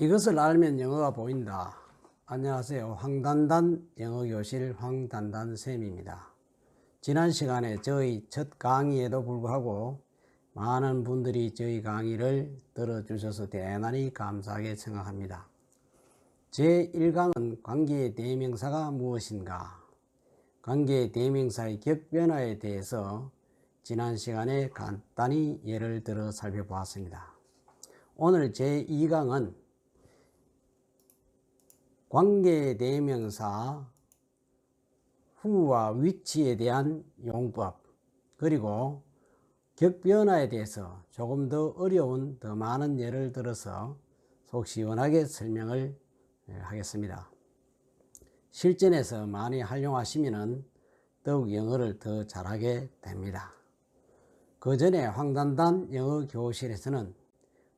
이것을 알면 영어가 보인다. 안녕하세요. 황단단 영어교실 황단단 쌤입니다. 지난 시간에 저희 첫 강의에도 불구하고 많은 분들이 저희 강의를 들어주셔서 대단히 감사하게 생각합니다. 제1강은 관계의 대명사가 무엇인가? 관계의 대명사의 격변화에 대해서 지난 시간에 간단히 예를 들어 살펴보았습니다. 오늘 제2강은 관계 대명사 후와 위치에 대한 용법 그리고 격변화에 대해서 조금 더 어려운 더 많은 예를 들어서 속 시원하게 설명을 하겠습니다. 실전에서 많이 활용하시면 더욱 영어를 더 잘하게 됩니다. 그 전에 황단단 영어 교실에서는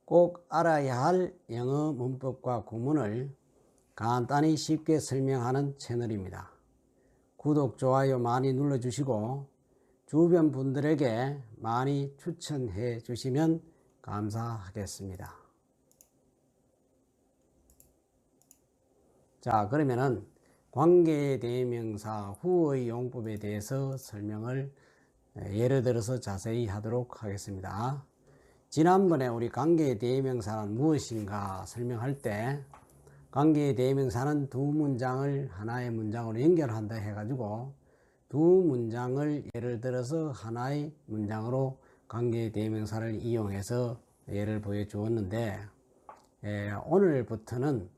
꼭 알아야 할 영어 문법과 구문을 간단히 쉽게 설명하는 채널입니다. 구독, 좋아요 많이 눌러주시고 주변 분들에게 많이 추천해 주시면 감사하겠습니다. 자, 그러면은 관계 대명사 후의 용법에 대해서 설명을 예를 들어서 자세히 하도록 하겠습니다. 지난번에 우리 관계 대명사는 무엇인가 설명할 때 관계의 대명사는 두 문장을 하나의 문장으로 연결한다 해가지고 두 문장을 예를 들어서 하나의 문장으로 관계의 대명사를 이용해서 예를 보여주었는데 에, 오늘부터는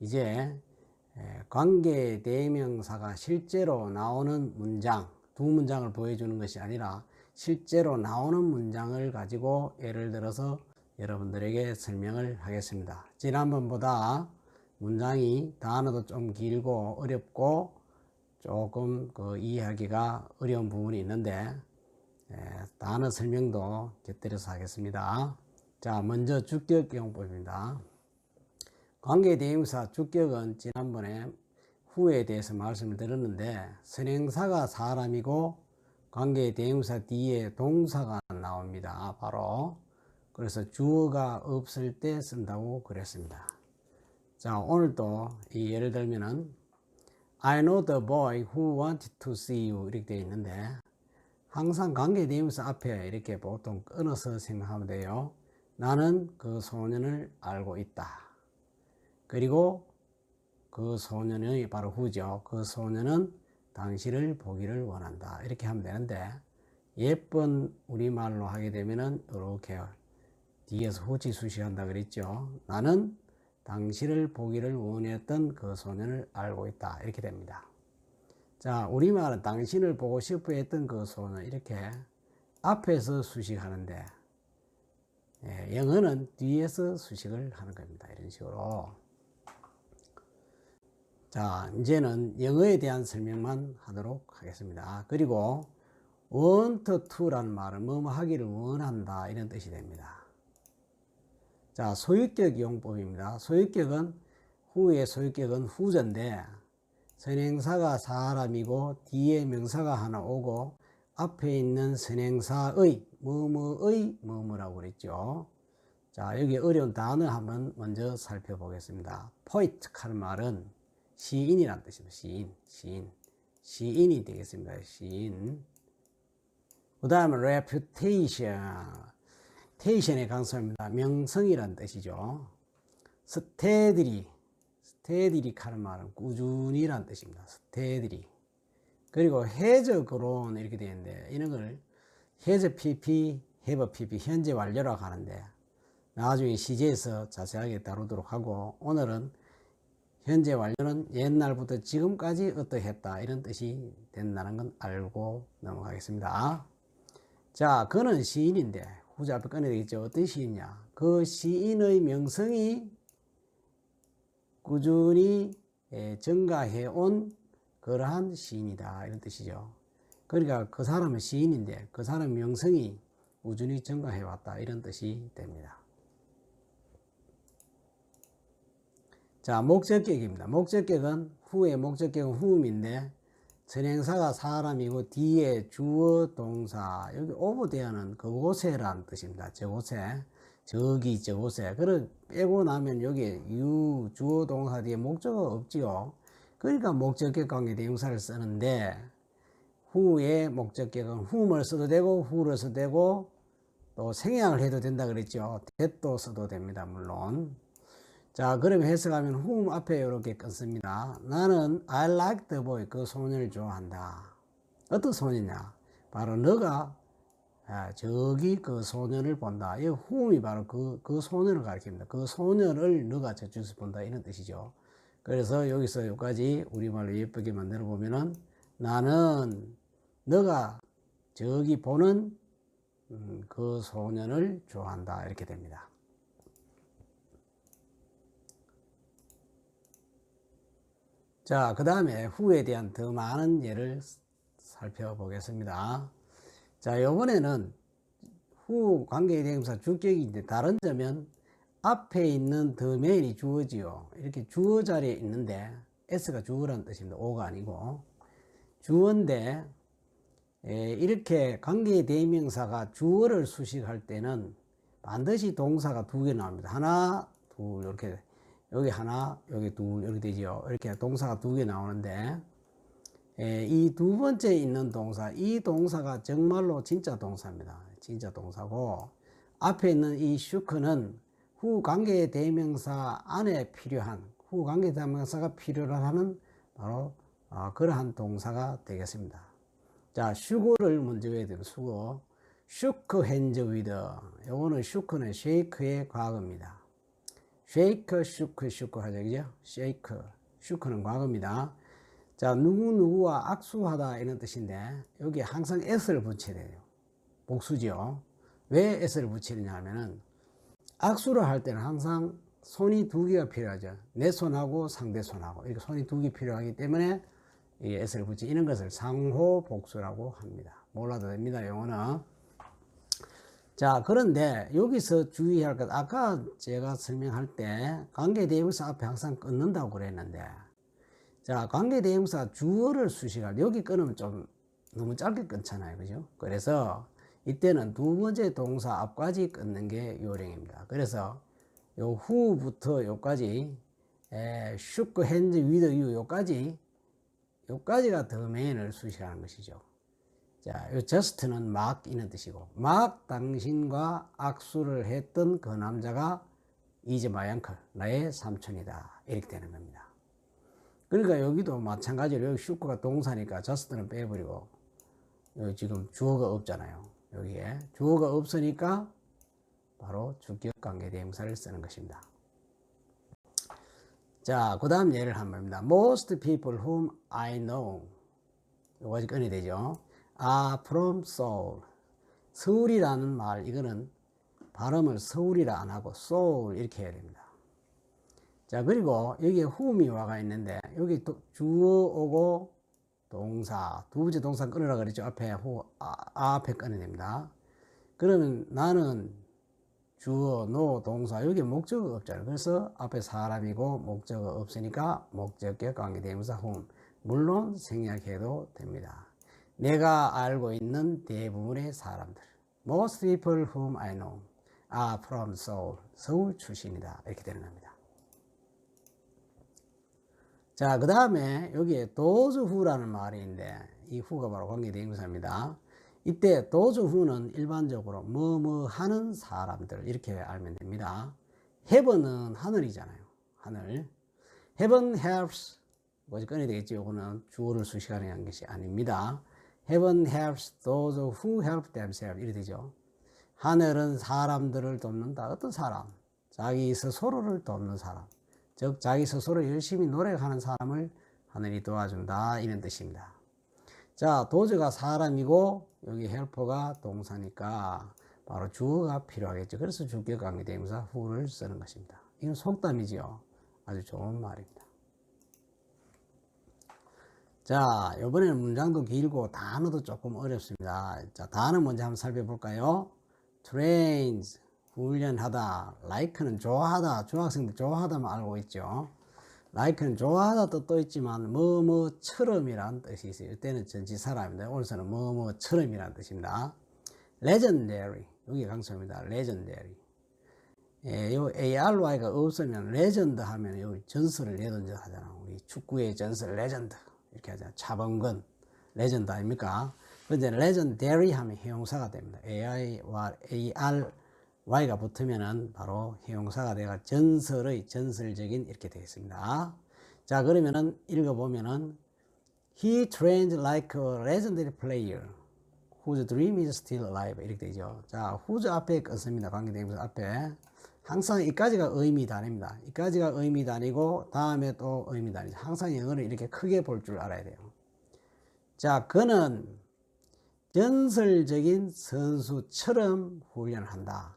이제 관계의 대명사가 실제로 나오는 문장 두 문장을 보여주는 것이 아니라 실제로 나오는 문장을 가지고 예를 들어서 여러분들에게 설명을 하겠습니다. 지난번보다 문장이 단어도 좀 길고 어렵고 조금 그 이해하기가 어려운 부분이 있는데 에, 단어 설명도 곁들여서 하겠습니다. 자, 먼저 주격 용법입니다. 관계 대명사 주격은 지난번에 후에 대해서 말씀을 드렸는데 선행사가 사람이고 관계 대명사 뒤에 동사가 나옵니다. 바로 그래서 주어가 없을 때 쓴다고 그랬습니다. 자, 오늘도 이 예를 들면은 I know the boy who wanted to see you 이렇게 되어 있는데 항상 관계 대명사 앞에 이렇게 보통 끊어서 생각하면 돼요. 나는 그 소년을 알고 있다. 그리고 그 소년이 바로 후죠. 그 소년은 당신을 보기를 원한다. 이렇게 하면 되는데 예쁜 우리말로 하게 되면은 이렇게 뒤에서 후지 수식한다 그랬죠. 나는 당신을 보기를 원했던 그 소년을 알고 있다. 이렇게 됩니다. 자, 우리말은 당신을 보고 싶어 했던 그 소년, 이렇게 앞에서 수식하는데, 예, 영어는 뒤에서 수식을 하는 겁니다. 이런 식으로. 자, 이제는 영어에 대한 설명만 하도록 하겠습니다. 그리고 want to라는 말은 뭐뭐 하기를 원한다. 이런 뜻이 됩니다. 자, 소유격 이용법입니다. 소유격은 후의 소유격은 후전데 선행사가 사람이고 뒤에 명사가 하나 오고 앞에 있는 선행사의 뭐뭐의 뭐뭐라고 그랬죠. 자, 여기 어려운 단어 한번 먼저 살펴보겠습니다. 포이트 하는 말은 시인이란 뜻입니다. 시인, 시인. 시인이 되겠습니다. 시인. 그 다음에 reputation. 테이션의 강사입니다. 명성이란 뜻이죠. 스테드리 하는 말은 꾸준히란 뜻입니다. 스테드리. 그리고 그론 이렇게 되는데 이런 걸 해저 PP, 해버 PP 현재 완료라고 하는데 나중에 시제에서 자세하게 다루도록 하고 오늘은 현재 완료는 옛날부터 지금까지 어떠했다 이런 뜻이 된다는 건 알고 넘어가겠습니다. 자, 그는 시인인데 후자 앞에 꺼내야 되겠죠. 어떤 시인이냐. 그 시인의 명성이 꾸준히 예, 증가해 온 그러한 시인이다. 이런 뜻이죠. 그러니까 그 사람은 시인인데 그 사람 명성이 꾸준히 증가해 왔다. 이런 뜻이 됩니다. 자, 목적격입니다. 목적격은 후의 목적격은 후음인데 선행사가 사람이고 뒤에 주어 동사 여기 오버되어는 그곳에라는 뜻입니다. 저곳에 저기 저곳에. 그래 빼고 나면 여기 유 주어 동사 뒤에 목적어 없지요. 그러니까 목적격 관계 대명사를 쓰는데 후에 목적격은 whom을 써도 되고 who를 써도 되고 또 생략을 해도 된다 그랬죠. that도 써도 됩니다. 물론. 자, 그럼 해석하면 whom 앞에 이렇게 끊습니다. 나는 I like the boy. 그 소년을 좋아한다. 어떤 소년이냐? 바로 너가 아, 저기 그 소년을 본다. 이 whom이 바로 그, 그 소년을 가리킵니다. 그 소년을 너가 저쪽에서 본다. 이런 뜻이죠. 그래서 여기서 여기까지 우리말로 예쁘게 만들어 보면은 나는 너가 저기 보는 음, 그 소년을 좋아한다. 이렇게 됩니다. 자, 그 다음에 후에 대한 더 많은 예를 살펴보겠습니다. 자, 요번에는 후 관계대명사 주격인데 다른 점은 앞에 있는 the main이 주어지요. 이렇게 주어 자리에 있는데 s가 주어라는 뜻입니다. o가 아니고 주어인데 에, 이렇게 관계 대명사가 주어를 수식할 때는 반드시 동사가 두 개 나옵니다. 하나, 둘 이렇게 여기 하나, 여기 둘 이렇게 되죠. 이렇게 동사가 두 개 나오는데 이 두 번째 있는 동사, 이 동사가 정말로 진짜 동사입니다. 진짜 동사고 앞에 있는 이 슈크는 후 관계 대명사 안에 필요한 후 관계 대명사가 필요로 하는 바로 어, 그러한 동사가 되겠습니다. 자, 슈거를 먼저 해야 돼요. 수거. 슈크 핸즈 위드. 요거는 슈크는 쉐이크의 과거입니다. 쉐이크, 슈크, 슈크 하죠. 그죠? 쉐이크. 슈크는 과거입니다. 자, 누구누구와 악수하다 이런 뜻인데, 여기 항상 s를 붙여야 돼요. 복수죠. 왜 s를 붙이느냐 하면은, 악수를 할 때는 항상 손이 두 개가 필요하죠. 내 손하고 상대 손하고. 이렇게 손이 두 개 필요하기 때문에, 이 s를 붙이 이런 것을 상호 복수라고 합니다. 몰라도 됩니다. 용어는. 자, 그런데 여기서 주의할 것, 아까 제가 설명할 때 관계대명사 앞에 항상 끊는다고 그랬는데, 자, 관계대명사 주어를 수식할 때 여기 끊으면 좀 너무 짧게 끊잖아요. 그죠? 그래서 이때는 두 번째 동사 앞까지 끊는 게 요령입니다. 그래서 요 후부터 요까지, 에, 슈크 핸즈 위드 유 요까지, 요까지가 더 메인을 수식하는 것이죠. 자, 요 just는 막 이는 뜻이고 막 당신과 악수를 했던 그 남자가 이제 마양클 나의 삼촌이다 이렇게 되는 겁니다. 그러니까 여기도 마찬가지로 여기 슈크가 동사니까 just는 빼버리고 여기 지금 주어가 없잖아요. 여기에 주어가 없으니까 바로 주격 관계 대명사를 쓰는 것입니다. 자, 그 다음 예를 한 번입니다. Most people whom I know. 요거까지 끊어야 되죠. Are from Seoul. 서울이라는 말, 이거는 발음을 서울이라 안 하고 Seoul 이렇게 해야 됩니다. 자, 그리고 여기에 whom이 와가 있는데, 여기 또 주어 오고 동사, 두 번째 동사 끊으라 그랬죠. 앞에 후, 아, 아 앞에 끊어야 됩니다. 그러면 나는 주어, 노, 동사, 여기 목적어 없잖아요. 그래서 앞에 사람이고 목적어 없으니까 목적격 관계대명사 whom. 물론 생략해도 됩니다. 내가 알고 있는 대부분의 사람들. Most people whom I know are from Seoul. 서울 출신이다. 이렇게 되는 겁니다. 자, 그 다음에 여기에 who라는 말이 있는데 이 who가 바로 관계대명사입니다. 이때 who는 일반적으로 뭐뭐 하는 사람들 이렇게 알면 됩니다. heaven은 하늘이잖아요. 하늘. heaven helps 뭐지 꺼내야 되겠지. 요거는 주어를 수식하는 것이 아닙니다. Heaven helps those who help themselves. 이래 되죠. 하늘은 사람들을 돕는다. 어떤 사람? 자기 스스로를 돕는 사람. 즉, 자기 스스로 열심히 노력하는 사람을 하늘이 도와준다. 이런 뜻입니다. 자, 도저가 사람이고, 여기 헬퍼가 동사니까 바로 주어가 필요하겠죠. 그래서 주격 관계 대명사 who를 쓰는 것입니다. 이건 속담이지요. 아주 좋은 말입니다. 자, 이번에는 문장도 길고 단어도 조금 어렵습니다. 자, 단어 먼저 한번 살펴볼까요? trains, 훈련하다. like는 좋아하다. 중학생들 좋아하다만 알고 있죠. like는 좋아하다 뜻도 있지만 뭐뭐처럼이라는 뜻이 있어요. 이때는 전치사람인데 오늘서는 뭐뭐처럼이라는 뜻입니다. legendary, 여기 강조입니다. legendary. 예, 요 ARY가 없으면 레전드 하면 요 전설을 레전드 하잖아. 우리 축구의 전설 레전드 이렇게 하잖아. 차범근 레전드 아닙니까? 근데 레전데리 하면 형용사가 됩니다. AI와 ARY가 붙으면은 바로 형용사가 돼가 전설의 전설적인 이렇게 되겠습니다. 자 그러면은 읽어보면은 He trained like a legendary player whose dream is still alive 이렇게 되죠. 자 whose 앞에 끊습니다. 관계대명사 앞에 항상 이까지가 의미 다닙니다. 이까지가 의미 다니고 다음에 또 의미 다니죠. 항상 영어를 이렇게 크게 볼 줄 알아야 돼요. 자, 그는 전설적인 선수처럼 훈련을 한다.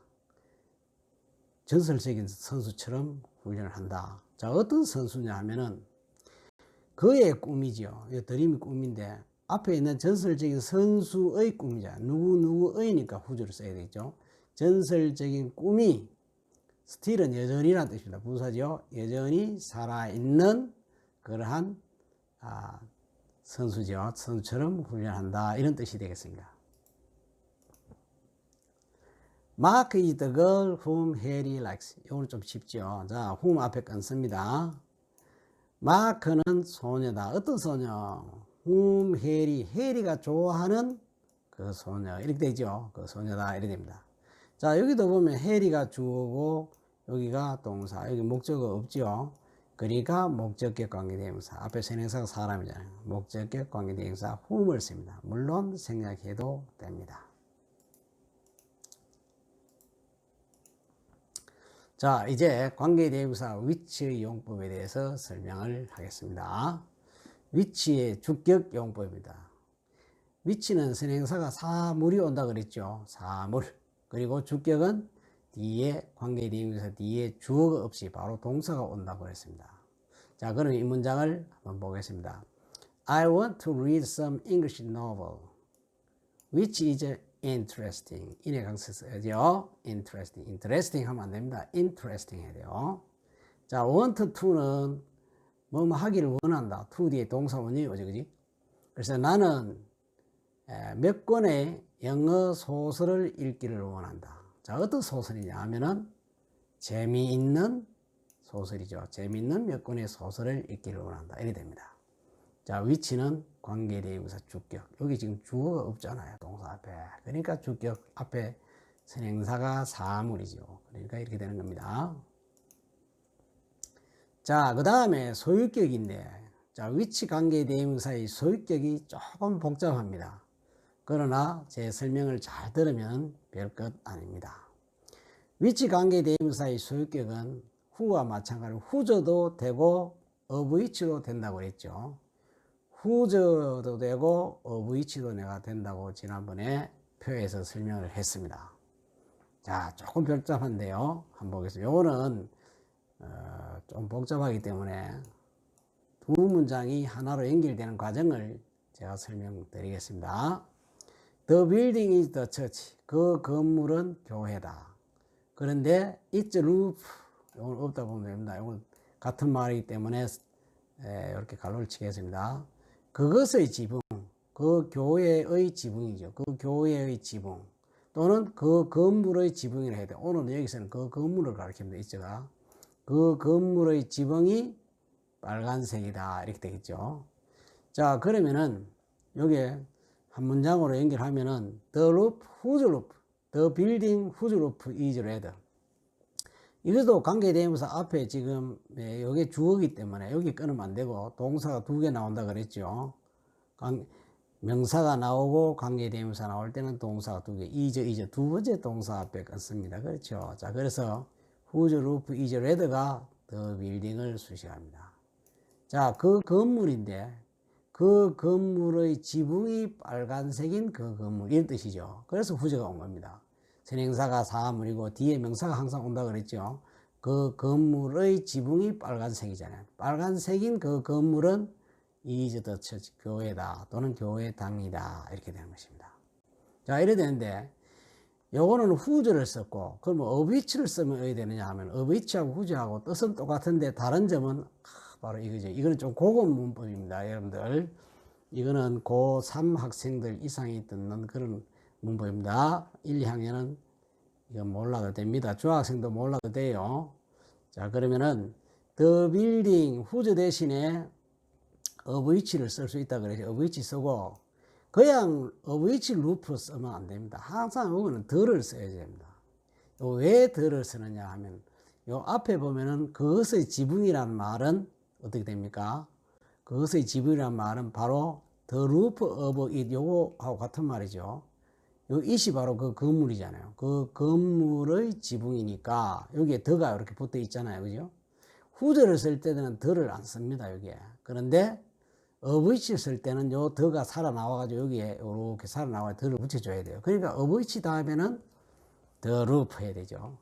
전설적인 선수처럼 훈련을 한다. 자, 어떤 선수냐 하면은 그의 꿈이죠. 이 드림이 꿈인데 앞에 있는 전설적인 선수의 꿈이죠. 누구 누구의니까 후주를 써야 되죠. 전설적인 꿈이 스틸은 여전히라는 뜻입니다. 부사죠. 여전히 살아있는 그러한 아, 선수죠. 선수처럼 훈련한다. 이런 뜻이 되겠습니다. Mark is the girl whom Harry likes. 이거는 좀 쉽죠. 자, whom 앞에 끊습니다. 마크는 소녀다. 어떤 소녀? whom Harry, 해리가 좋아하는 그 소녀. 이렇게 되죠. 그 소녀다. 이렇게 됩니다. 자, 여기도 보면 해리가 주어고 여기가 동사. 여기 목적어 없죠. 그러니까 목적격 관계대명사. 앞에 선행사가 사람이잖아요. 목적격 관계대명사 whom을 씁니다. 물론 생략해도 됩니다. 자, 이제 관계대명사 위치의 용법에 대해서 설명을 하겠습니다. 위치의 주격 용법입니다. 위치는 선행사가 사물이 온다 그랬죠. 사물. 그리고 주격은 뒤에 관계대명사 뒤에 주어가 없이 바로 동사가 온다고 했습니다. 자, 그럼 이 문장을 한번 보겠습니다. I want to read some English novel which is interesting. 인의 강세 써야죠. interesting. interesting 하면 안 됩니다. interesting 해야 돼요. 자, want to는 뭐뭐 하기를 원한다. to 뒤에 동사 원이 오지, 그지? 그래서 나는 몇 권의 영어 소설을 읽기를 원한다. 자, 어떤 소설이냐 하면은 재미있는 소설이죠. 재미있는 몇 권의 소설을 읽기를 원한다. 이래 됩니다. 자, 위치는 관계대명사 주격. 여기 지금 주어가 없잖아요. 동사 앞에. 그러니까 주격 앞에 선행사가 사물이죠. 그러니까 이렇게 되는 겁니다. 자, 그 다음에 소유격인데, 자, 위치 관계 대명사의 소유격이 조금 복잡합니다. 그러나 제 설명을 잘 들으면 별 것 아닙니다. 위치 관계 대명사의 소유격은 후와 마찬가지로 후저도 되고 어브이치도 된다고 했죠. 후저도 되고 어브이치도 내가 된다고 지난번에 표에서 설명을 했습니다. 자, 조금 복잡한데요. 한번 보겠습니다. 요거는 어, 좀 복잡하기 때문에 두 문장이 하나로 연결되는 과정을 제가 설명드리겠습니다. The building is the church. 그 건물은 교회다. 그런데 it's roof. 이건 없다 보면 됩니다. 이건 같은 말이기 때문에 이렇게 갈로를 치겠습니다. 그것의 지붕, 그 교회의 지붕이죠. 그 교회의 지붕 또는 그 건물의 지붕이라 해야 돼. 오늘 여기서는 그 건물을 가리킵니다. 이자가 그 건물의 지붕이 빨간색이다 이렇게 되겠죠. 자 그러면은 여기에 한 문장으로 연결하면은 the roof, whose roof, the building, whose roof is red. 이것도 관계대명사 앞에 지금 여기 예, 주어기 때문에 여기 끊으면 안 되고 동사가 두 개 나온다 그랬죠. 명사가 나오고 관계대명사 나올 때는 동사가 두 개, 이저 이저 두 번째 동사 앞에 끊습니다. 그렇죠. 자 그래서 whose roof is red가 the building을 수식합니다. 자 그 건물인데 그 건물의 지붕이 빨간색인 그 건물 이런 뜻이죠. 그래서 후저가 온 겁니다. 선행사가 사물이고 뒤에 명사가 항상 온다 그랬죠. 그 건물의 지붕이 빨간색이잖아요. 빨간색인 그 건물은 이즈더 처치 교회다 또는 교회당이다 이렇게 되는 것입니다. 자 이래 되는데 요거는 후저를 썼고 그러면 어비치를 쓰면 어디 되느냐 하면 어비치하고 후저하고 뜻은 똑같은데 다른 점은 바로 이거죠. 이거는 좀 고급 문법입니다. 여러분들. 이거는 고3 학생들 이상이 듣는 그런 문법입니다. 1, 2학년은 이건 몰라도 됩니다. 중학생도 몰라도 돼요. 자, 그러면은 the building whose 대신에 of which를 쓸 수 있다 그래서 of which 쓰고 그냥 of which 루프로 쓰면 안 됩니다. 항상 이거는 the를 써야 됩니다. 요왜 the를 쓰느냐 하면 요 앞에 보면은 그것의 지붕이라는 말은 어떻게 됩니까? 그것의 지붕이라는 말은 바로 the roof of it 요거하고 같은 말이죠. 요 it이 바로 그 건물이잖아요. 그 건물의 지붕이니까 여기에 더가 이렇게 붙어 있잖아요. 그죠? 후절을 쓸 때는 더를 안 씁니다. 여기에. 그런데 어브이치 쓸 때는 요 더가 살아나와가지고 여기에 이렇게 살아나와 더를 붙여줘야 돼요. 그러니까 어브이치 다음에는 더 루프 해야 되죠.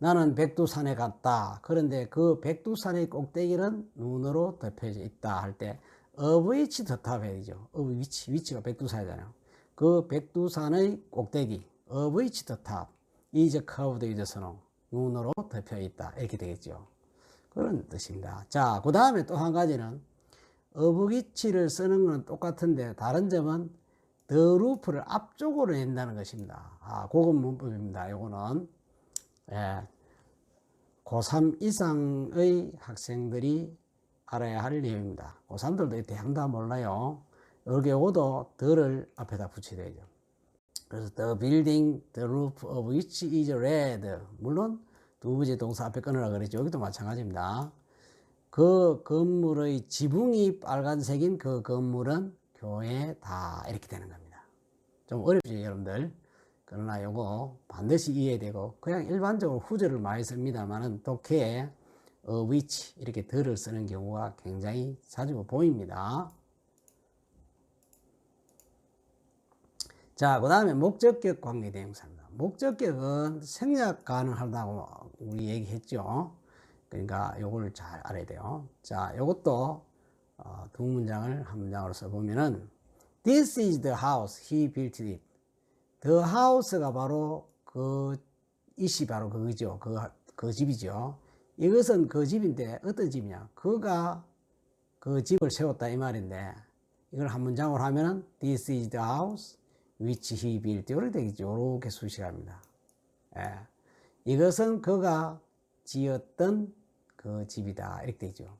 나는 백두산에 갔다. 그런데 그 백두산의 꼭대기는 눈으로 덮여져 있다 할 때 어브이치 더탑 해야 되죠. 어브이치 위치가 백두산이잖아요. 그 백두산의 꼭대기 어브이치 더 탑. 이제 커브드 선호 눈으로 덮여 있다 이렇게 되겠죠. 그런 뜻입니다. 자, 그 다음에 또 한 가지는 어부기치를 쓰는 건 똑같은데 다른 점은 더 루프를 앞쪽으로 낸다는 것입니다. 아, 고급 문법입니다. 요거는 예, 고3 이상의 학생들이 알아야 할 내용입니다. 고3들도 대강 다 몰라요. 요것도 더를 앞에다 붙여야 되죠. 그래서 the building, the roof of which is red. 물론 두 번째 동사 앞에 끊으라 그랬죠. 여기도 마찬가지입니다. 그 건물의 지붕이 빨간색인 그 건물은 교회다. 이렇게 되는 겁니다. 좀 어렵죠, 여러분들. 그러나 요거 반드시 이해되고 그냥 일반적으로 후절을 많이 씁니다만은 독해에 어, which 이렇게 더를 쓰는 경우가 굉장히 자주 보입니다. 자, 그 다음에 목적격 관계 대명사입니다. 목적격은 생략 가능하다고 우리 얘기했죠. 그러니까 요거를 잘 알아야 돼요. 자, 요것도 어, 두 문장을 한 문장으로 써보면은 This is the house he built it. The house가 바로 그 이시 바로 그거죠. 그, 그 집이죠. 이것은 그 집인데 어떤 집이냐? 그가 그 집을 세웠다 이 말인데 이걸 한 문장으로 하면은 This is the house which he built. 이렇게 되겠죠. 이렇게 수식합니다. 예. 이것은 그가 지었던 그 집이다. 이렇게 되죠.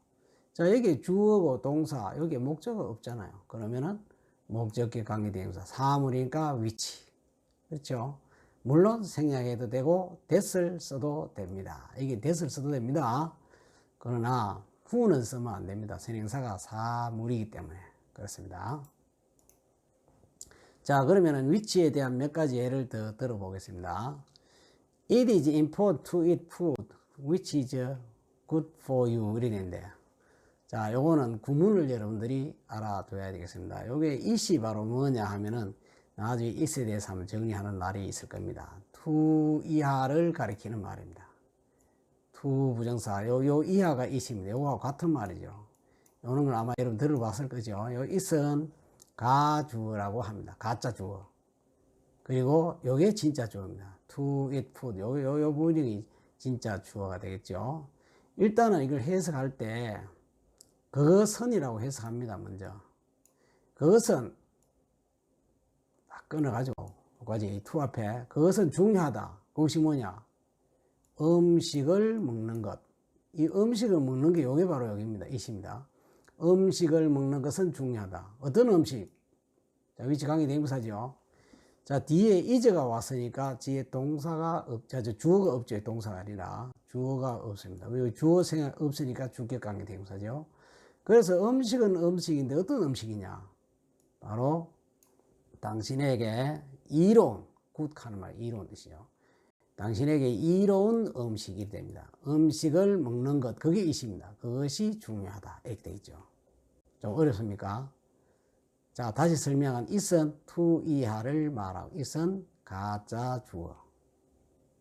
자, 여기 주어고 동사, 여기 목적어 없잖아요. 그러면은 목적격 관계 대명사, 사물이니까 위치. 그렇죠? 물론 생략해도 되고 that을 써도 됩니다. 이게 that을 써도 됩니다. 그러나 who는 쓰면 안 됩니다. 선행사가 사물이기 때문에 그렇습니다. 자, 그러면은 위치에 대한 몇 가지 예를 더 들어보겠습니다. It is important to eat food which is good for you. 이렇게 되는데. 자, 요거는 구문을 여러분들이 알아둬야 되겠습니다. 요게 이시 바로 뭐냐 하면은 나중에 it에 대해서 한번 정리하는 날이 있을 겁니다. to 이하를 가리키는 말입니다. to 부정사. 요, 요 이하가 it입니다. 요거하고 같은 말이죠. 요는 걸 아마 여러분 들어봤을 거죠. 요 it은 가주어라고 합니다. 가짜 주어. 그리고 요게 진짜 주어입니다. to eat food. 요, 요, 요 부분이 진짜 주어가 되겠죠. 일단은 이걸 해석할 때 그것은이라고 해석합니다. 먼저. 그것은 딱 끊어가지고 까지 투 앞에 그것은 중요하다. 그것이 뭐냐? 음식을 먹는 것. 이 음식을 먹는 게 요게 바로 여기입니다. 이십니다. 음식을 먹는 것은 중요하다. 어떤 음식? 자, 위치 관계 대명사죠. 자, 뒤에 이제가 왔으니까 뒤에 동사가 없, 자, 저 주어가 없죠. 동사가 아니라. 주어가 없습니다. 왜 주어 생각 없으니까 주격 관계 대명사죠. 그래서 음식은 음식인데 어떤 음식이냐? 바로 당신에게 이로운, 굿하는 말, 이로운 뜻이요. 당신에게 이로운 음식이 됩니다. 음식을 먹는 것, 그게 이십니다. 그것이 중요하다. 이렇게 되어 있죠. 좀 어렵습니까? 자, 다시 설명한 it은 to 이하를 말하고 it은 가짜 주어.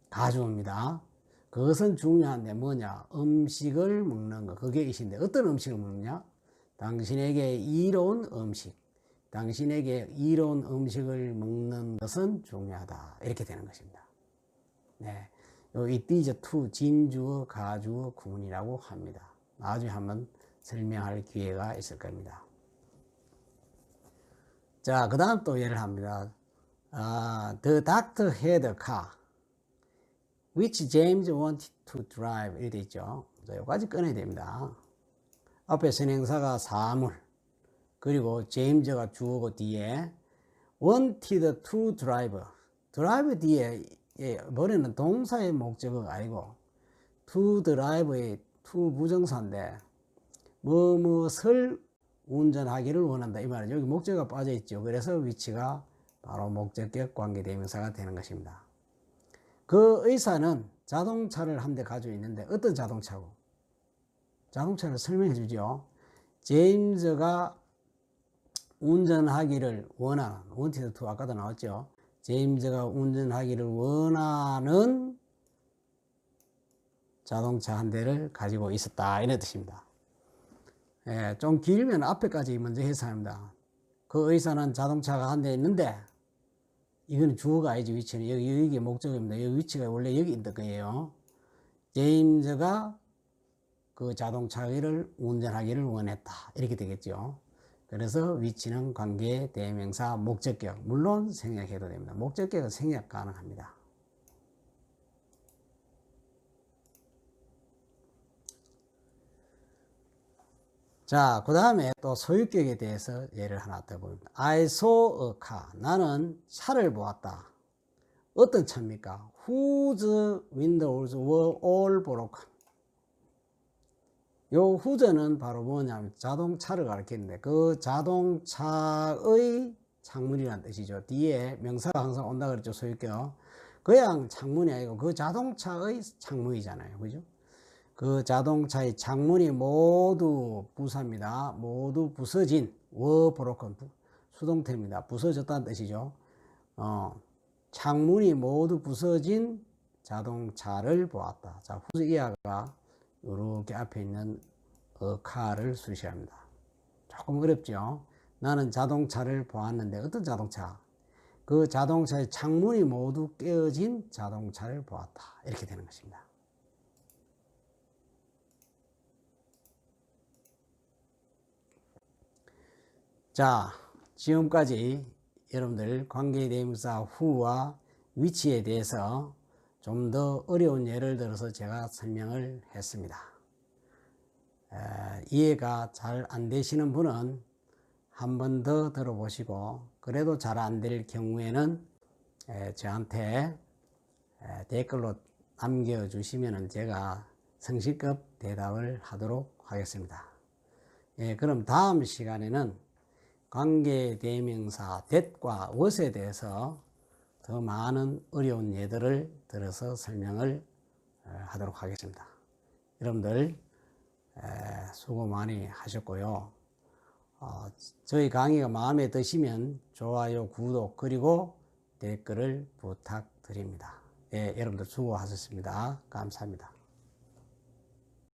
가주어입니다. 그것은 중요한데 뭐냐? 음식을 먹는 것. 그게 it인데 어떤 음식을 먹느냐? 당신에게 이로운 음식. 당신에게 이로운 음식을 먹는 것은 중요하다. 이렇게 되는 것입니다. 네. is to 진주어, 가주어, 구문이라고 합니다. 나중에 한번 설명할 기회가 있을 겁니다. 자, 그 다음 또 예를 합니다. 아, the doctor had a car. which James wanted to drive 이렇게 돼 있죠. 자, 여기까지 꺼내야 됩니다. 앞에 선행사가 사물 그리고 제임즈가 주어고 뒤에 wanted to drive drive 뒤에 예, 머리는 동사의 목적어가 아니고 to drive의 to 부정사인데 뭐뭐을 운전하기를 원한다 이 말은 여기 목적어가 빠져 있죠. 그래서 위치가 바로 목적격 관계대명사가 되는 것입니다. 그 의사는 자동차를 한 대 가지고 있는데 어떤 자동차고? 자동차를 설명해 주죠. 제임즈가 운전하기를 원하는 원티드 투 아까도 나왔죠. 제임즈가 운전하기를 원하는 자동차 한 대를 가지고 있었다 이런 뜻입니다. 예, 좀 길면 앞에까지 먼저 해석합니다. 그 의사는 자동차가 한 대 있는데 이거는 주어가 아니지 위치는 여기 여기 목적입니다. 여기 위치가 원래 여기 있는 거예요. 제임즈가 그 자동차를 운전하기를 원했다 이렇게 되겠죠. 그래서 위치는 관계 대명사 목적격 물론 생략해도 됩니다. 목적격은 생략 가능합니다. 자, 그 다음에 또 소유격에 대해서 예를 하나 더 봅니다. I saw a car. 나는 차를 보았다. 어떤 차입니까? Whose windows were all broken. 요 whose는 바로 뭐냐면 자동차를 가리키는데 그 자동차의 창문이라는 뜻이죠. 뒤에 명사가 항상 온다 그랬죠. 소유격. 그냥 창문이 아니고 그 자동차의 창문이잖아요. 그죠? 그 자동차의 창문이 모두 부사입니다. 모두 부서진 워 브로큰 수동태입니다. 부서졌다는 뜻이죠. 어, 창문이 모두 부서진 자동차를 보았다. 자, 후스 이하가 이렇게 앞에 있는 어카를 수시합니다. 조금 어렵죠. 나는 자동차를 보았는데 어떤 자동차? 그 자동차의 창문이 모두 깨어진 자동차를 보았다. 이렇게 되는 것입니다. 자, 지금까지 여러분들 관계대명사 후와 위치에 대해서 좀 더 어려운 예를 들어서 제가 설명을 했습니다. 에, 이해가 잘 안 되시는 분은 한 번 더 들어보시고 그래도 잘 안 될 경우에는 에, 저한테 에, 댓글로 남겨주시면 제가 성실급 대답을 하도록 하겠습니다. 예, 그럼 다음 시간에는 관계대명사 that과 what에 대해서 더 많은 어려운 예들을 들어서 설명을 하도록 하겠습니다. 여러분들 수고 많이 하셨고요. 어, 저희 강의가 마음에 드시면 좋아요, 구독 그리고 댓글을 부탁드립니다. 예, 여러분들 수고하셨습니다. 감사합니다.